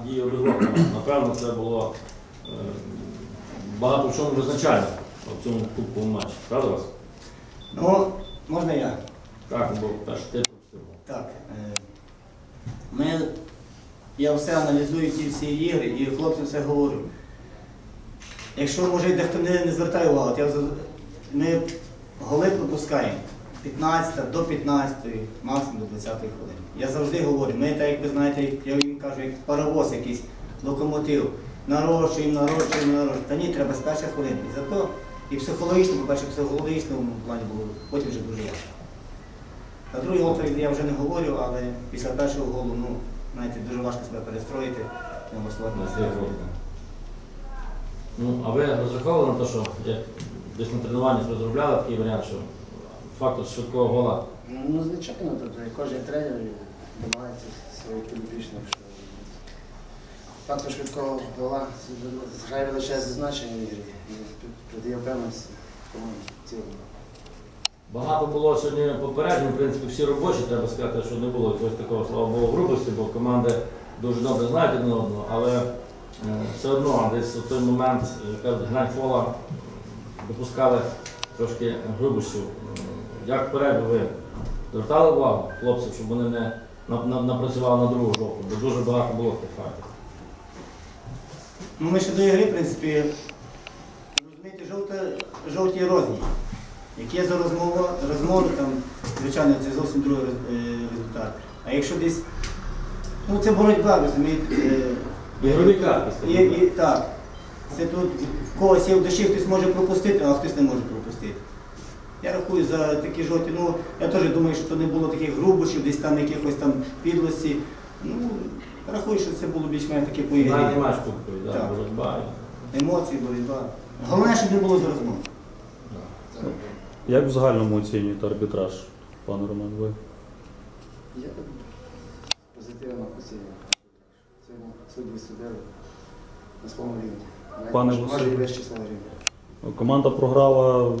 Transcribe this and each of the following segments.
дії обидвох. Напевно, це було е, багато в чому визначально в цьому кубковому матчі. Правда вас? Ну, можна я? Так, бо перший титул всього. Так. е, Ми, я все аналізую ті всі ігри і хлопцям все говорю. Якщо може дехто не, не звертає увагу, ми голи пропускаємо 15 до 15, максимум до 20 хвилини. Я завжди говорю, ми так, як ви знаєте, я їм кажу, як паровоз якийсь, локомотив. Нарощуємо, нарощуємо, нарощуємо. Та ні, треба з перших хвилин. І зато і психологічно, по-перше, в психологічному плані було потім вже дуже важко. На другий гол я вже не говорю, але після першого голу, ну, знаєте, дуже важко себе перестроїти. На Ну, а ви розраховували на те, що як десь на тренуванні розробляли такий варіант, що фактор швидкого гола Ну, звичайно, тобто кожен тренер намагається своїх підопічних, що фактор швидкого гола грає величезне значення в ігрі і придає впевненості команді цілому. Багато було сьогодні попереджень, в принципі, всі робочі, треба сказати, що не було якогось такого, слава Богу, грубості, бо команди дуже добре знають один одного, але е, все одно десь у той момент, е, кажуть, грань фола допускали трошки грубостю. Як вперед ви звертали увагу хлопців, щоб вони не на- на- напрацювали на другу жовту, бо дуже багато було таких фактів. Ну, ми ще до ігри, в принципі, розумієте, жовте, жовті розні. Як є за розмову, розмови, там, звичайно, це зовсім другий е, результат. А якщо десь, ну це боротьба, розумієте. е, Ігрові І, і, так. Це тут в когось є в душі, хтось може пропустити, а хтось не може пропустити. Я рахую за такі жовті, ну я теж думаю, що то не було таких грубощів, десь там якихось там підлості. Ну, рахую, що це було більш-менш таке по ігрі. Навіть матч кубковий, да, Так. боротьба. Емоції, боротьба. Головне, щоб не було за розмов. Як в загальному оцінюєте арбітраж, пане Роман? Ви? Я позитивно оцінюю. Сьогодні судді судили на своєму рівні. Пане Василь. вище свого рівня. Команда програла.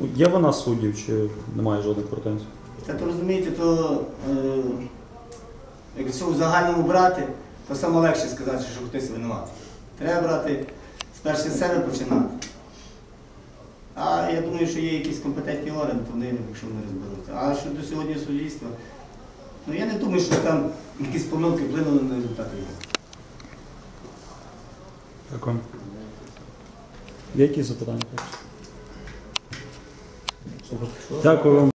Є вона суддів чи немає жодних претензій? Та то розумієте, то е, якщо в загальному брати, то саме легше сказати, що хтось винуватий. Треба брати спершу з себе починати. А я думаю, що є якісь компетентні органи, то вони, якщо вони розберуться. А щодо сьогодні суддівства, ну я не думаю, що там якісь помилки вплинули на результат ігри. Дякую. Є якісь запитання? Дякую вам.